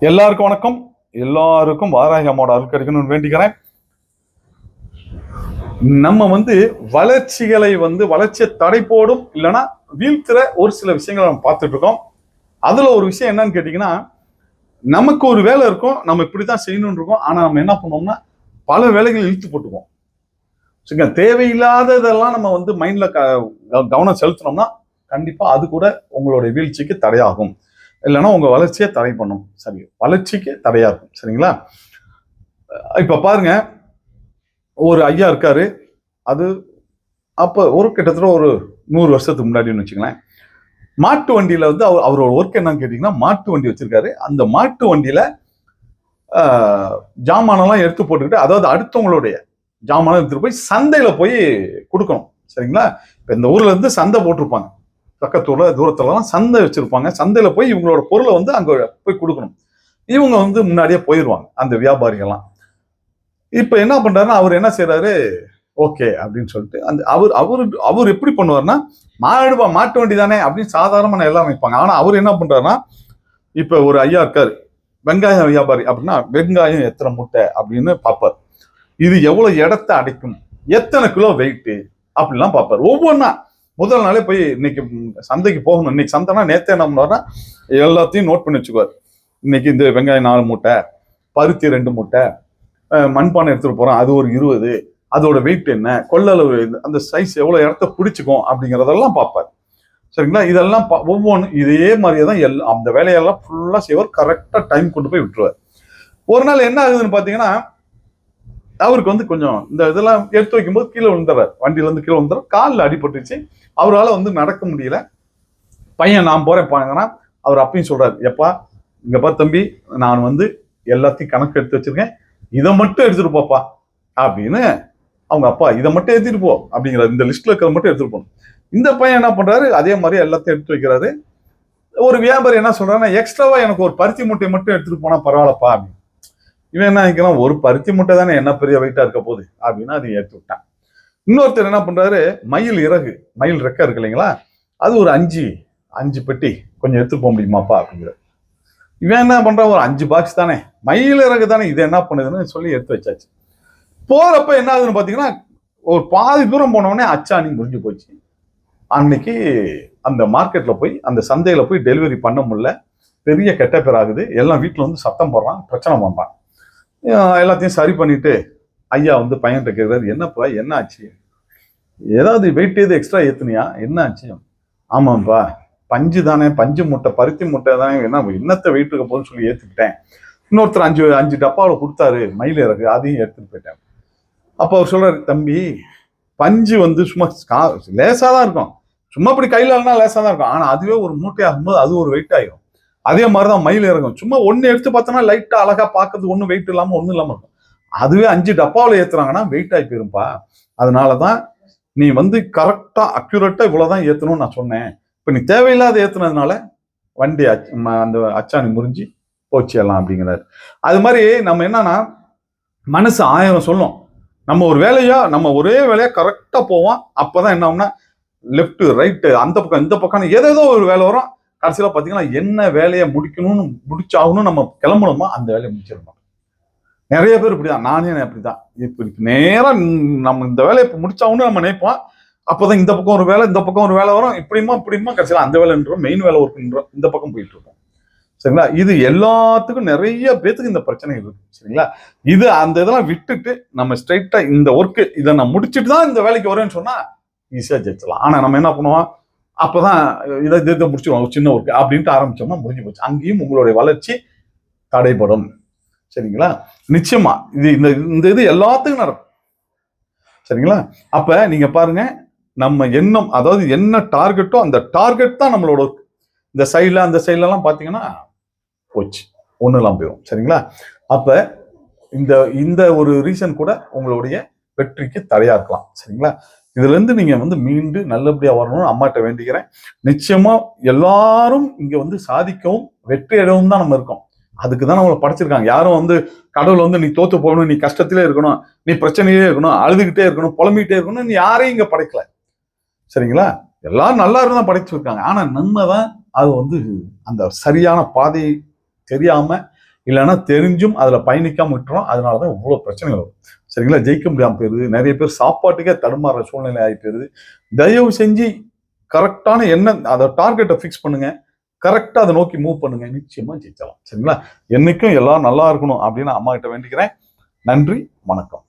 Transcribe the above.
எல்லாருக்கும் வணக்கம். எல்லாருக்கும் வாராகி அம்மாவோட அருள் கிடைக்கணும்னு வேண்டிக்கிறேன். நம்ம வந்து வளர்ச்சிகளை வந்து வளர்ச்சியை தடை போடும் இல்லைன்னா வீழ்த்துற ஒரு சில விஷயங்களை நம்ம பார்த்துட்டு இருக்கோம். அதுல ஒரு விஷயம் என்னன்னு கேட்டீங்கன்னா நமக்கு ஒரு வேலை இருக்கும் நம்ம இப்படித்தான் செய்யணும்னு இருக்கோம். ஆனா நம்ம என்ன பண்ணுவோம்னா பல வேலைகள் இழுத்து போட்டுக்குவோம். சரிங்க தேவையில்லாததெல்லாம் நம்ம வந்து மைண்ட்ல கவனம் செலுத்தினோம்னா கண்டிப்பா அது கூட உங்களுடைய வீழ்ச்சிக்கு தடையாகும். இல்லைன்னா உங்கள் வளர்ச்சியை தடை பண்ணும். சரி வளர்ச்சிக்கு தடையாக இருக்கும். சரிங்களா? இப்போ பாருங்க ஒரு ஐயா இருக்காரு. அது அப்போ ஒரு கிட்டத்தட்ட ஒரு நூறு வருஷத்துக்கு முன்னாடின்னு வச்சுங்களேன் மாட்டு வண்டியில் வந்து அவர் அவரோட ஒர்க் என்னன்னு கேட்டிங்கன்னா மாட்டு வண்டி வச்சுருக்காரு. அந்த மாட்டு வண்டியில் ஜாமானெல்லாம் எடுத்து போட்டுக்கிட்டு அதாவது அடுத்தவங்களுடைய ஜாமானம் எடுத்துகிட்டு போய் சந்தையில் போய் கொடுக்கணும். சரிங்களா? இப்போ இந்த ஊரில் இருந்து சந்தை போட்டிருப்பாங்க. பக்கத்தூரில் தூரத்துலலாம் சந்தை வச்சுருப்பாங்க. சந்தையில் போய் இவங்களோட பொருளை வந்து அங்கே போய் கொடுக்கணும். இவங்க வந்து முன்னாடியே போயிடுவாங்க அந்த வியாபாரிகள்லாம். இப்போ என்ன பண்ணுறாருன்னா அவர் என்ன செய்கிறாரு ஓகே அப்படின்னு சொல்லிட்டு அந்த அவர் அவர் அவர் எப்படி பண்ணுவார்னா மாடு மாட்டு வண்டி தானே அப்படின்னு சாதாரணமான எல்லாம் வைப்பாங்க ஆனால் அவர் என்ன பண்ணுறாருன்னா இப்போ ஒரு ஐயா இருக்கார் வெங்காயம் வியாபாரி அப்படின்னா வெங்காயம் எத்தனை முட்டை அப்படின்னு பார்ப்பார். இது எவ்வளோ இடத்த அடைக்கும்? எத்தனை கிலோ வெயிட்டு அப்படிலாம் பார்ப்பார். ஒவ்வொன்றா முதல் நாளே போய் இன்னைக்கு சந்தைக்கு போகணும். இன்னைக்கு சந்தைனா நேத்தே என்ன பண்ணுவார்னா எல்லாத்தையும் நோட் பண்ணி வச்சுக்குவார். இன்னைக்கு இந்த வெங்காயம் நாலு மூட்டை பருத்தி ரெண்டு மூட்டை மண்பானை எடுத்துகிட்டு போகிறோம் அது ஒரு இருபது அதோட வெயிட் என்ன கொள்ளளவு அந்த சைஸ் எவ்வளோ இடத்த பிடிச்சிக்கும் அப்படிங்கிறதெல்லாம் பார்ப்பார். சரிங்களா? இதெல்லாம் பா- ஒவ்வொன்றும் இதே மாதிரியே தான் எல்லாம் அந்த வேலையெல்லாம் ஃபுல்லாக செய்வார். கரெக்டாக டைம் கொண்டு போய் விட்டுருவார். ஒரு நாள் என்ன ஆகுதுன்னு பார்த்தீங்கன்னா அவருக்கு வந்து கொஞ்சம் இந்த இதெல்லாம் எடுத்து வைக்கும்போது கீழே விழுந்துறாரு வண்டியில இருந்து கீழே விழுந்துறாரு காலில் அடிபட்டுச்சு அவரால் வந்து நடக்க முடியல. பையன் நான் போறேன் பாங்கன்னா அவர் அப்பயும் சொல்றாரு எப்பா இங்க பா தம்பி நான் வந்து எல்லாத்தையும் கணக்கு எடுத்து வச்சிருக்கேன். இதை மட்டும் எடுத்துட்டு போப்பா அப்படின்னு அவங்க அப்பா இதை மட்டும் எடுத்துட்டு போ அப்படிங்கிற இந்த லிஸ்ட்ல இருக்கிறத மட்டும் எடுத்துட்டு போகணும். இந்த பையன் என்ன பண்றாரு? அதே மாதிரி எல்லாத்தையும் எடுத்து வைக்கிறாரு. ஒரு வியாபாரி என்ன சொல்றாருன்னா எக்ஸ்ட்ராவா எனக்கு ஒரு பருத்தி மூட்டை மட்டும் எடுத்துட்டு போனா பரவாயில்லப்பா அப்படின்னு. இவன் என்ன நினைக்கிறான்? ஒரு பருத்தி முட்டை தானே என்ன பெரிய வெயிட்டா இருக்க போகுது? அப்படின்னு அதை ஏற்றி விட்டான். இன்னொருத்தர் என்ன பண்றாரு? மயில் இறகு மயில் ரெக்கை இருக்கு இல்லைங்களா? அது ஒரு அஞ்சு அஞ்சு பெட்டி. கொஞ்சம் எடுத்துட்டு போக முடியுமாப்பா அப்படிங்கிற இவன் என்ன பண்றான்? ஒரு அஞ்சு பாக்ஸ் தானே. மயில் இறகு தானே. இது என்ன பண்ணுதுன்னு சொல்லி எடுத்து வச்சாச்சு. போறப்ப என்ன ஆகுதுன்னு பாத்தீங்கன்னா ஒரு பாதி தூரம் போனவொடனே உடனே அச்சாணி முடிஞ்சு போச்சு. அன்னைக்கு அந்த மார்க்கெட்ல போய் அந்த சந்தையில போய் டெலிவரி பண்ண முடியல. பெரிய கெட்ட பேர் ஆகுது. எல்லாம் வீட்டில் வந்து சத்தம் போடுறான் பிரச்சனை பண்றான். எல்லாத்தையும் சரி பண்ணிட்டு ஐயா வந்து பையன்கிட்ட கேட்குறாரு என்னப்பா என்ன ஆச்சு ஏதாவது வெயிட் எது எக்ஸ்ட்ரா ஏத்துனியா? என்ன ஆச்சு ஆமாம்ப்பா பஞ்சு தானே பஞ்சு முட்டை பருத்தி முட்டை தானே என்ன என்னத்தை வெயிட் இருக்க போதுன்னு சொல்லி ஏற்றுக்கிட்டேன் இன்னொருத்தர் அஞ்சு அஞ்சு டப்பாவில் கொடுத்தாரு மயில் இறகு அதையும் எடுத்துகிட்டு போயிட்டேன் அப்போ அவர் சொல்கிறார் தம்பி பஞ்சு வந்து சும்மா கா- தான் இருக்கும். சும்மா இப்படி கையிலனா லேசாக தான் இருக்கும். ஆனால் அதுவே ஒரு மூட்டை ஆகும்போது அது ஒரு வெயிட் ஆகிடும் அதே மாதிரி தான் மயில் இறங்கும். சும்மா ஒன்னு எடுத்து பார்த்தோன்னா லைட்டா அழகா பார்க்கறது ஒன்றும் வெயிட் இல்லாம ஒன்றும் இல்லாம இருக்கும். அதுவே அஞ்சு டப்பாவில் ஏத்துறாங்கன்னா வெயிட் ஆகி போயிருப்பா அதனாலதான் நீ வந்து கரெக்டா அக்யூரேட்டா இவ்வளவுதான் ஏத்தணும்னு நான் சொன்னேன். இப்ப நீ தேவையில்லாத ஏத்துனதுனால வண்டி அச்- ம- அந்த அச்சாணி முறிஞ்சு போச்சிடலாம் அப்படிங்கிறாரு. அது மாதிரி நம்ம என்னன்னா மனசு ஆயிரம் சொல்லும். நம்ம ஒரு வேலையா நம்ம ஒரே வேலையா கரெக்டா போவோம். அப்பதான் என்ன ஆகும்னா லெஃப்ட் ரைட்டு அந்த பக்கம் இந்த பக்கம் ஏதோ ஒரு வேலை வரும். கடைசியில் பார்த்தீங்கன்னா என்ன வேலையை முடிக்கணும்னு முடிச்சாகணும் நம்ம கிளம்பணுமோ அந்த வேலையை முடிச்சிடணும். நிறைய பேர் இப்படிதான். நானே அப்படிதான். இப்போ நேராக நம்ம இந்த வேலையை இப்போ முடிச்சாகணும் நம்ம நினைப்போம். அப்போதான் இந்த பக்கம் ஒரு வேலை இந்த பக்கம் ஒரு வேலை வரும். இப்படிமா இப்படிமா கடைசியில் அந்த வேலைன்றோம் மெயின் வேலை ஒர்க்குன்றோம் இந்த பக்கம் போயிட்டு இருக்கோம். சரிங்களா? இது எல்லாத்துக்கும் நிறைய பேத்துக்கு இந்த பிரச்சனை இருக்கு. சரிங்களா? இது அந்த இதெல்லாம் விட்டுட்டு நம்ம ஸ்ட்ரைட்டா இந்த ஒர்க்கு இதை நான் முடிச்சுட்டு தான் இந்த வேலைக்கு வரேன்னு சொன்னா ஈஸியாக ஜெயிச்சலாம் ஆனால் நம்ம என்ன பண்ணுவோம்? அப்போதான் இதை இதை இதை சின்ன ஒர்க்கு அப்படின்ட்டு ஆரம்பிச்சோம்னா முடிஞ்சு போச்சு. அங்கேயும் உங்களுடைய வளர்ச்சி தடைபடும். சரிங்களா? நிச்சயமா. இது இந்த இந்த இது எல்லாத்துக்கும் நடக்கும். சரிங்களா? அப்ப நீங்க பாருங்க நம்ம எண்ணம் அதாவது என்ன டார்கெட்டோ அந்த டார்கெட் தான் நம்மளோட இந்த சைடில் அந்த சைட்லலாம் பார்த்தீங்கன்னா போச்சு. ஒன்றுலாம் போயிடும் சரிங்களா? அப்போ இந்த இந்த ஒரு ரீசன் கூட உங்களுடைய வெற்றிக்கு தடையா இருக்கலாம். சரிங்களா? இதுலேருந்து நீங்கள் வந்து மீண்டு நல்லபடியாக வரணும்னு அம்மாட்ட வேண்டிக்கிறேன். நிச்சயமாக எல்லாரும் இங்கே வந்து சாதிக்கவும் வெற்றி அடையவும் தான் நம்ம இருக்கோம். அதுக்கு தான் நம்மளை படைச்சிருக்காங்க. யாரும் வந்து கடவுள் வந்து நீ தோத்து போகணும் நீ கஷ்டத்திலே இருக்கணும் நீ பிரச்சனையிலே இருக்கணும் அழுதுகிட்டே இருக்கணும் புலம்பிக்கிட்டே இருக்கணும் நீ யாரையும் இங்கே படைக்கல. சரிங்களா? எல்லாரும் நல்லா இருந்தா படைச்சிருக்காங்க. ஆனால் நம்ம தான் அது வந்து அந்த சரியான பாதை தெரியாமல் இல்லைன்னா தெரிஞ்சும் அதில் பயணிக்காம விட்டுறோம். அதனால தான் இவ்வளோ பிரச்சனைகள் வரும். சரிங்களா? ஜெயிக்க முடியாமல் போயிருது நிறைய பேர் சாப்பாட்டுக்கே தடுமாறுற சூழ்நிலை ஆகி போயிருது தயவு செஞ்சு கரெக்டான என்ன அதை டார்கெட்டை ஃபிக்ஸ் பண்ணுங்க. கரெக்டாக அதை நோக்கி மூவ் பண்ணுங்க. நிச்சயமா ஜெயிச்சலாம். சரிங்களா? என்னைக்கும் எல்லாம் நல்லா இருக்கணும் அப்படின்னு அம்மா கிட்ட வேண்டிக்கிறேன். நன்றி வணக்கம்.